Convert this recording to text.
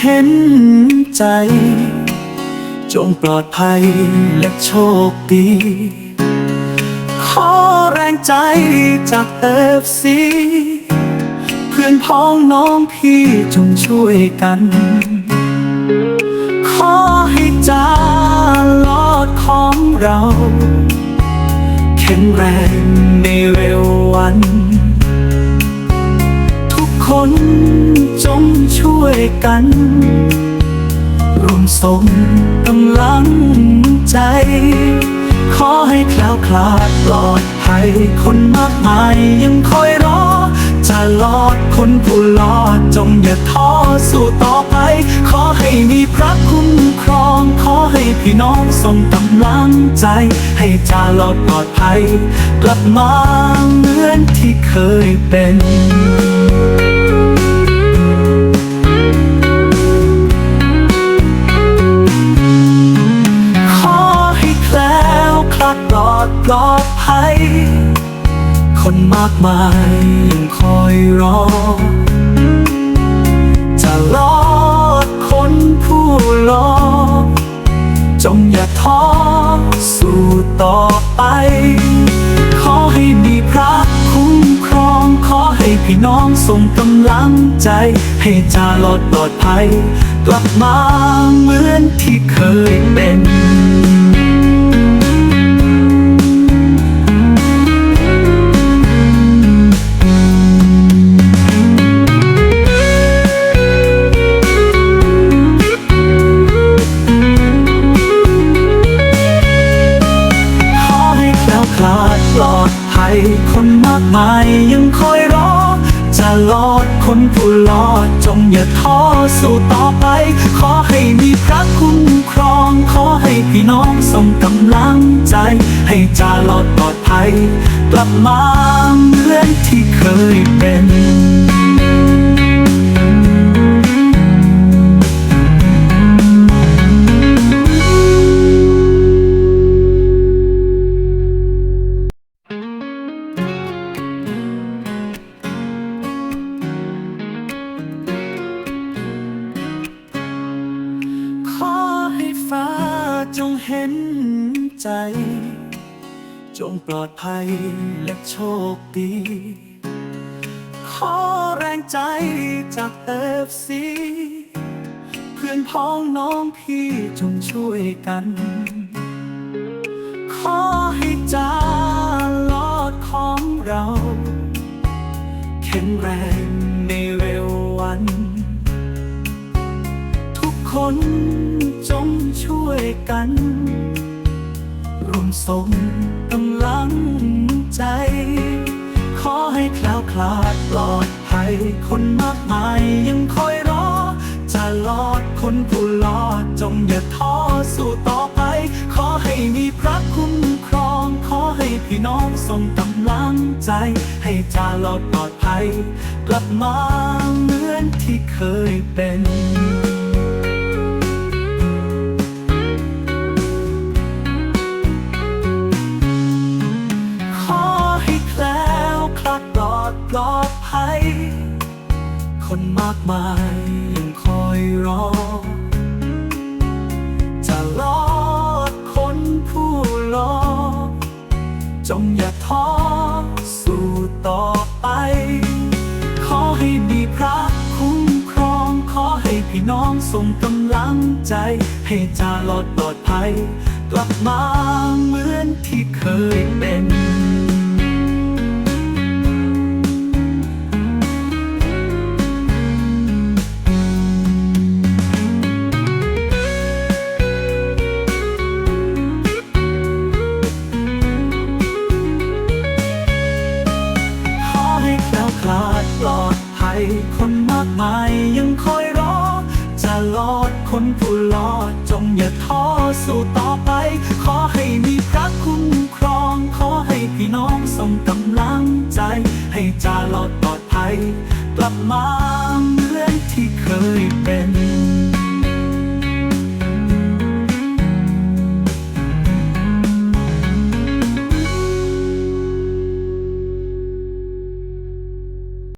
เห็นใจ จงปลอดภัยและโชคดี ขอแรงใจจากเอฟซีเพื่อนพ้องน้องพี่จงช่วยกัน ขอให้จาลอดของเรา แข็งแรงในเร็ววัน คนจงช่วยกันรวมส่งกำลังใจ ขอให้แคล้วคลาดปลอดภัยคนมากมายยังคอยรอ จะรอดคนผู้รอดจงอย่าท้อสู้ต่อไป ขอให้มีพระคุ้มครอง ขอให้พี่น้องส่งกำลังใจ ให้จารอดปลอดภัย กลับมาเหมือนที่เคยเป็น ดปลอดปลอดภัย คนมากมายยังคอยรอ จะรอดคนผู้รอ จงอย่าท้อสู้ต่อไป ขอให้มีพระคุ้มครอง ขอให้พี่น้องส่งกำลังใจ ให้จารอดปลอดภัย กลับมาเหมือนที่เคยเป็น คนมากมายยังคอยรอ จะรอดคนผู้รอดจงอย่าท้อสู้ต่อไป ขอให้มีพระคุ้มครอง ขอให้พี่น้องส่งกำลังใจ ให้จารอดปลอดภัย กลับมาเหมือนที่เคยเป็น จงเห็นใจ จงปลอดภัยและโชคดี ขอแรงใจจากเอฟซีเพื่อนพ้องน้องพี่จงช่วยกัน ขอให้จาลอดของเราแข็งแรงในเร็ววัน ทุกคน ช่วยกันรวมส่งกำลังใจ ขอให้คล้วคลาดปลอดภัย คนมากมายยังคอยรอ จะรอดคนผู้รอดจงอย่าท้อสู้ต่อไป ขอให้มีพระคุ้มครอง ขอให้พี่น้องส่งกำลังใจ ให้จารอดปลอดภัย กลับมาเหมือนที่เคยเป็น ลอดภัย คนมากมายยังคอยรอ จะรอดคนผู้รอจงอย่าท้อสู้ต่อไป ขอให้มีพระคุ้มครอง ขอให้พี่น้องส่งกำลังใจ ให้จารอดปลอดภัย กลับมาเหมือนที่เคยเป็น มากมายยังคอยรอ จะรอดคนผู้รอดจงอย่าท้อสู้ต่อไป ขอให้มีพระคุ้มครอง ขอให้พี่น้องส่งกำลังใจ ให้จารอดปลอดภัย กลับมาเหมือนที่เคยเป็น